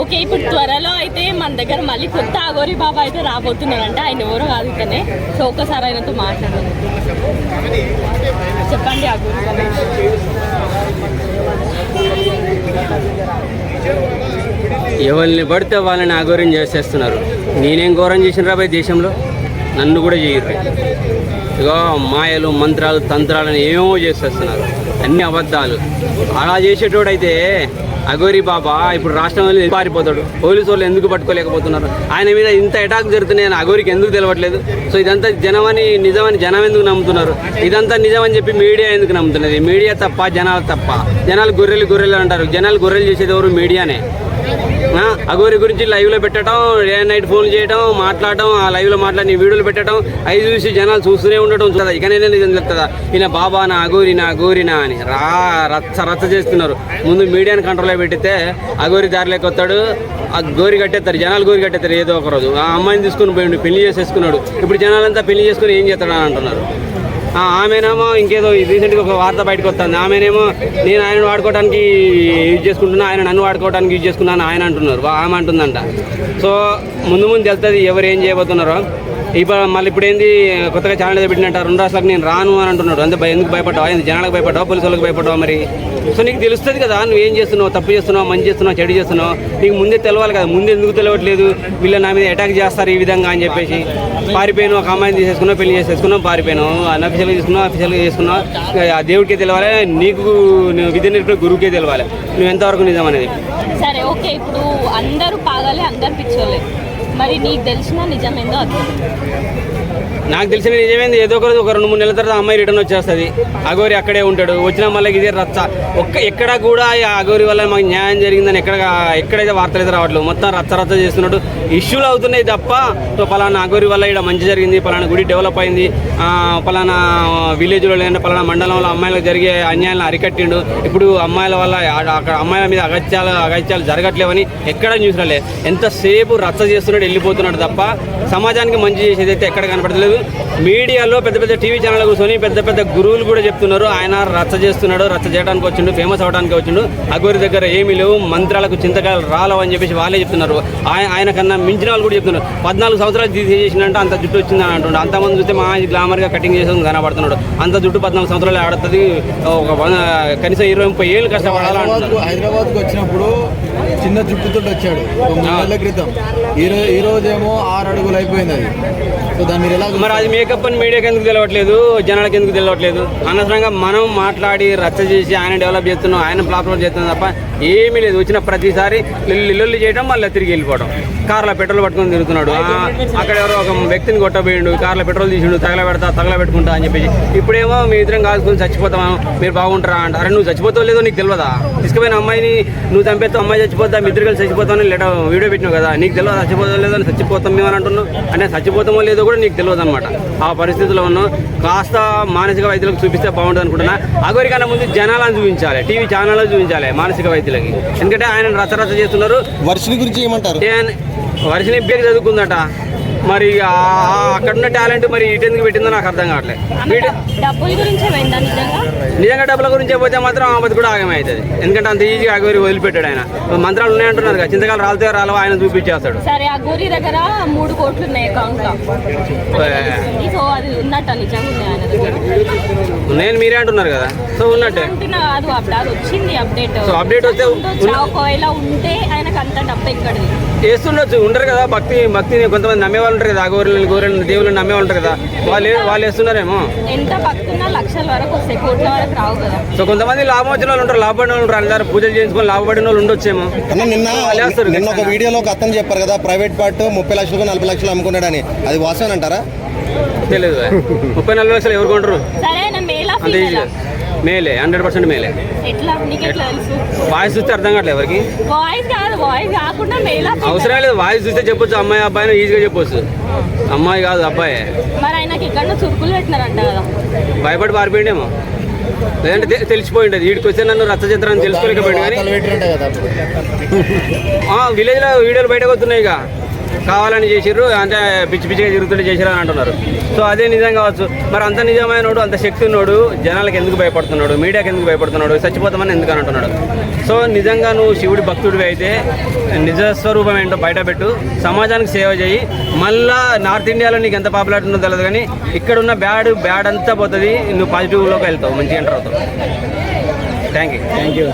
Okay ఇప్పుడు త్వరలో అయితే మన దగ్గర మళ్ళీ కొత్త అగోరి బాబా అయితే రాబోతున్నారంట. ఆయన ఎవరో కాదు ఇతనే. సో ఒక్కసారి ఆయనతో మాట్లాడాలి చెప్పండి అగోరి బాబా. ఎవరిని పడితే వాళ్ళని అఘోరం చేసేస్తున్నారు. నేనేం ఘోరం చేసిన రాబోయే దేశంలో? నన్ను కూడా చేయరు. ఇగో మాయలు మంత్రాలు తంత్రాలను ఏమో చేసేస్తున్నారు. అన్ని అబద్ధాలు. అలా చేసేటోడైతే అఘోరి బాబా ఇప్పుడు రాష్ట్రం రాష్ట్రంలో పారిపోతాడు. పోలీసు వాళ్ళు ఎందుకు పట్టుకోలేకపోతున్నారు? ఆయన మీద ఇంత అటాక్ జరుగుతున్నాయని అఘోరికి ఎందుకు తెలవట్లేదు? సో ఇదంతా జనమని నిజమని జనం ఎందుకు నమ్ముతున్నారు? ఇదంతా నిజమని చెప్పి మీడియా ఎందుకు నమ్ముతున్నది? మీడియా తప్ప జనాలు తప్ప. జనాలు గొర్రెలు గొర్రెలు అంటారు. జనాలు గొర్రెలు చేసేది ఎవరు? మీడియానే. అఘోరి గురించి లైవ్లో పెట్టడం డే నైట్ ఫోన్ చేయడం మాట్లాడటం ఆ లైవ్లో మాట్లాడి వీడియోలు పెట్టడం అవి చూసి జనాలు చూస్తూనే ఉండటం కదా ఇకనైనా నిజం చెప్తుందా? ఈయన బాబా నా అఘోరి నా అఘోరి అని రా రచ్చ రచ్చ చేస్తున్నారు. ముందు మీడియాని కంట్రోల్లో పెట్టితే అఘోరి దారిలోకి వస్తాడు ఆ గోరి కట్టేస్తారు జనాలు గోరి కట్టేస్తారు ఏదో ఒక రోజు. ఆ అమ్మాయిని తీసుకుని పోయిండు పెళ్ళి చేసేసుకున్నాడు. ఇప్పుడు జనాలంతా పెళ్ళి చేసుకుని ఏం చేస్తాడు అని అంటున్నారు? ఆమెనేమో ఇంకేదో రీసెంట్గా ఒక వార్త బయటకు వస్తుంది. ఆమెనేమో నేను ఆయన వాడుకోవడానికి యూజ్ చేసుకుంటున్నా ఆయన నన్ను వాడుకోవడానికి యూజ్ చేసుకున్నాను ఆయన అంటున్నారు. ఆమె అంటుందంట. సో ముందు ముందు తెలుస్తుంది ఎవరు ఏం చేయబోతున్నారో. ఇప్పుడు మళ్ళీ ఇప్పుడు ఏంది కొత్తగా ఛానల్ పెట్టినట్టు పెట్టినట్ట రెండు రాష్ట్రాలకు నేను రాను అని అంటున్నాడు. అంతే భయ- ఎందుకు భయపడ్డావు? ఎందుకు జనాలకు భయపడ్డావు? పోలీసు వాళ్ళకి భయపడ్డావు మరి? సో నీకు తెలుస్తుంది కదా నువ్వు ఏం చేస్తున్నావు? తప్పు చేస్తున్నావు? మంచి చేస్తున్నావు? చెడు చేస్తున్నావు? నీకు ముందే తెలవాలి కదా. ముందే ఎందుకు తెలియట్లేదు వీళ్ళు నా మీద అటాక్ చేస్తారు ఈ విధంగా అని చెప్పేసి. పారిపోయాను ఒక అమ్మాయిని తీసేసుకున్నావు పెళ్ళి చేసేసుకున్నాం పారిపోయాను అన్అఫిషియల్గా తీసుకున్నావు అఫీషియల్గా చేసుకున్నావు. ఆ దేవుడికే తెలవాలి నీకు నువ్వు విద్య నేర్పిన గురువుకే తెలవాలి. నువ్వు ఎంతవరకు నిజం అనేది? సరే ఓకే ఇప్పుడు అందరూ పాగాలే అందరు పిచ్చోలే మరి నీకు తెలిసిన నిజం ఏందో అది నాకు తెలిసిన నిజమైంది ఏదో ఒక రోజు ఒక రెండు మూడు నెలల తర్వాత అమ్మాయి రిటర్న్ వచ్చేస్తుంది. అగోరి అక్కడే ఉంటాడు. వచ్చిన మళ్ళీ ఇదే రచ్చ. ఒక్క ఎక్కడ కూడా ఈ అగోరి వల్ల మాకు న్యాయం జరిగిందని ఎక్కడ ఎక్కడైతే వార్తలు అయితే రావట్లేదు. మొత్తం రచ్చ రచ్చ చేస్తున్నాడు. ఇష్యూలు అవుతున్నాయి తప్ప సో పలానా అగోరి వల్ల ఇక్కడ మంచి జరిగింది పలానా గుడి డెవలప్ అయింది. ఆ, పలానా విలేజ్లో లేదంటే పలానా మండలంలో అమ్మాయిలకు జరిగే అన్యాయాలను అరికట్టిండు. ఇప్పుడు అమ్మాయిల వల్ల అక్కడ అమ్మాయిల మీద అగత్యాలు అగత్యాలు జరగట్లేవని ఎక్కడ చూసినలే ఎంతసేపు రచ్చ చేస్తున్నాడు వెళ్ళిపోతున్నాడు తప్ప సమాజానికి మంచి చేసేది అయితే ఎక్కడ కనపడలేదు మీడియాలో పెద్ద పెద్ద టీవీ ఛానల్ కూర్చొని పెద్ద పెద్ద గురువులు కూడా చెప్తున్నారు. ఆయన రచ్చ చేస్తున్నాడు రచ్చ చేయడానికి వచ్చిండు ఫేమస్ అవడానికి వచ్చిండు. అగోరి దగ్గర ఏమీ లేవు మంత్రాలకు చింతకాయలు రాలవు అని చెప్పేసి వాళ్ళే చెప్తున్నారు. ఆయన ఆయన కన్నా మించిన వాళ్ళు కూడా చెప్తున్నారు. పద్నాలుగు సంవత్సరాలు తీసేసినంటే అంత జుట్టు వచ్చింది అని అంటుండే. అంతమంది చూస్తే మా గ్లామర్గా కటింగ్ చేసి కనబడుతున్నాడు. అంత జుట్టు పద్నాలుగు సంవత్సరాలు ఆడుతుంది ఒక కనీసం ఇరవై ముప్పై ఏళ్ళు కష్టపడాలి హైదరాబాద్ వచ్చినప్పుడు చిన్న జుట్టుతో వచ్చాడు. క్రితం. ఈ రోజు ఈ రోజేమో ఆరు అడుగులు అయిపోయింది అది. మరి అది మేకప్ అని మీడియాకి ఎందుకు తెలియట్లేదు జనాలకు ఎందుకు తెలియట్లేదు అనవసరంగా మనం మాట్లాడి రచ్చ చేసి ఆయన డెవలప్ చేస్తున్నాం ఆయన ప్లాట్ఫామ్ చేస్తున్నాం తప్ప ఏమీ లేదు. వచ్చిన ప్రతిసారి లొల్లి చేయడం మళ్ళీ తిరిగి వెళ్ళిపోవడం కార్లో పెట్రోల్ పట్టుకొని తిరుగుతున్నాడు. అక్కడ ఎవరో ఒక వ్యక్తిని కొట్టబోయిండు కార్లో పెట్రోల్ తీసిండు తగల పెడతా తగల పెట్టుకుంటా అని చెప్పేసి. ఇప్పుడేమో మీ ఇద్దరం కాల్చుకొని చచ్చిపోతామా? మీరు బాగుంటారా అంట. అరే నువ్వు చచ్చిపోతావు లేదో నీకు తెలియదా తీసుకుపోయిన అమ్మాయిని నువ్వు చంపేస్తావు అమ్మాయి చచ్చిపోతా మీ ఇద్దరు కలిసి చచ్చిపోతామని లెట వీడియో పెట్టినావు కదా. నీకు తెలియదు చచ్చిపోతావు లేదో చచ్చిపోతాం మేము అని అంటున్నావు. అంటే చచ్చిపోతామో లేదో కూడా నీకు తెలియదు అనమాట ఆ పరిస్థితిలో ఉన్నావు కాస్త మానసిక వైద్యులకు చూపిస్తే బాగుంటుంది అనుకుంటున్నా. అగోరికన్నా ముందు జనాలను చూపించాలి టీవీ ఛానల్లో చూపించాలి మానసిక వైద్యులకి. ఎందుకంటే ఆయన రచ్చరచ్చ చేస్తున్నారు. వర్షిని గురించి ఏమంటారు? వర్షం ఇప్పటికి చదువుకుందట. మరి ఆ అక్కడున్న టాలెంట్ మరి ఇటు ఎందుకు పెట్టిందో నాకు అర్థం కావట్లేదు. నిజంగా? డబ్బుల గురించి పోతే మాత్రం ఆమెది కూడా ఆగమే అవుతుంది. ఎందుకంటే అంత ఈజీగా అగోరి వదిలిపెట్టాడు ఆయన. మంత్రాలు ఉన్నాయంటున్నారు కదా చింతకాలు రాలితే రాలవా ఆయన చూపించేస్తాడు. సరే ఆ గోరి దగ్గర మూడు కోట్లు ఉన్నాయి అకౌంట్లో. సో అది ఉన్నట్ట నిజంగా ఉంది ఆయన. దగ్గర నేను మీరే అంటున్నారు కదా. సో ఉన్నట్టే. వచ్చింది అప్డేట్ సో update వస్తే. ఒకవేళ ఉంటే ఆయనకు అంత డబ్బు ఎక్కడిది వేస్తుండొచ్చు ఉండరు కదా భక్తి భక్తిని కొంతమంది నమ్మేవాళ్ళు ఉంటారు కదా గోరెలను గోరెలను దేవుళ్ళని నమ్మేవాళ్ళు ఉంటారు కదా వాళ్ళు వాళ్ళు వేస్తున్నారేమో ఎంత భక్తున్నా లక్షల వరకు వస్తాయి కోట్ల వరకు రావు కదా. సో కొంతమంది లాభం వచ్చిన వాళ్ళు ఉంటారు లాభపడిన వాళ్ళు ఉంటారు అందరూ పూజలు చేయించుకొని లాభపడిన వాళ్ళు ఉండొచ్చేమో. అన్న నిన్న నిన్న ఒక వీడియోలో ఒక అతను చెప్పారు కదా ప్రైవేట్ పార్ట్ ముప్పై లక్షలకు నలభై లక్షలు అమ్ముకున్నాడని. అది వాసన అంటారా తెలియదు ముప్పై నలభై లక్షలు ఎవరు కొంటారు? అంత మేలే హండ్రెడ్ పర్సెంట్ మేలే. వాయిస్ చూస్తే అర్థం కావట్లేదు ఎవరికి? వాయిస్ కాదు వాయిస్ కాకుండా మేలా అవసరం లేదు వాయిస్ చూస్తే చెప్పొచ్చు అమ్మాయి అబ్బాయిని ఈజీగా చెప్పొచ్చు. అమ్మాయి కాదు అబ్బాయి. మరి ఆయనకి ఇక్కడ చురుకులు పెట్టినారంట కదా. భయపడి పారిపోయిండేమో. లేదంటే తె- తెలిసిపోయింది వీడికి వస్తే నన్ను రచ్చ చిత్రాన్ని తెలుసుకోలేకపోయింది కానీ. విలేజ్లో వీడియోలు బయటకు వస్తున్నాయి ఇక. కావాలని చేసిర్రు అంటే పిచ్చి పిచ్చిగా తిరుగుతుంటే చేసిర్రు అని అంటున్నారు. సో అదే నిజం కావచ్చు. మరి అంత నిజమైనోడు అంత శక్తి ఉన్నోడు జనాలకు ఎందుకు భయపడుతున్నాడు? మీడియాకి ఎందుకు భయపడుతున్నాడు? చచ్చిపోతామని ఎందుకు అని అంటున్నాడు. సో నిజంగా నువ్వు శివుడి భక్తుడివి అయితే నిజ స్వరూపం ఏంటో బయటపెట్టు సమాజానికి సేవ చేయి. మళ్ళా నార్త్ ఇండియాలో నీకు ఎంత పాపులారిటీ ఉందో తెలియదు కానీ ఇక్కడ ఉన్న బ్యాడ్ బ్యాడ్ అంతా పోతుంది. నువ్వు పాజిటివ్లోకి వెళ్తావు మంచిగా ఎంటర్ అవుతావు. Thank you thank you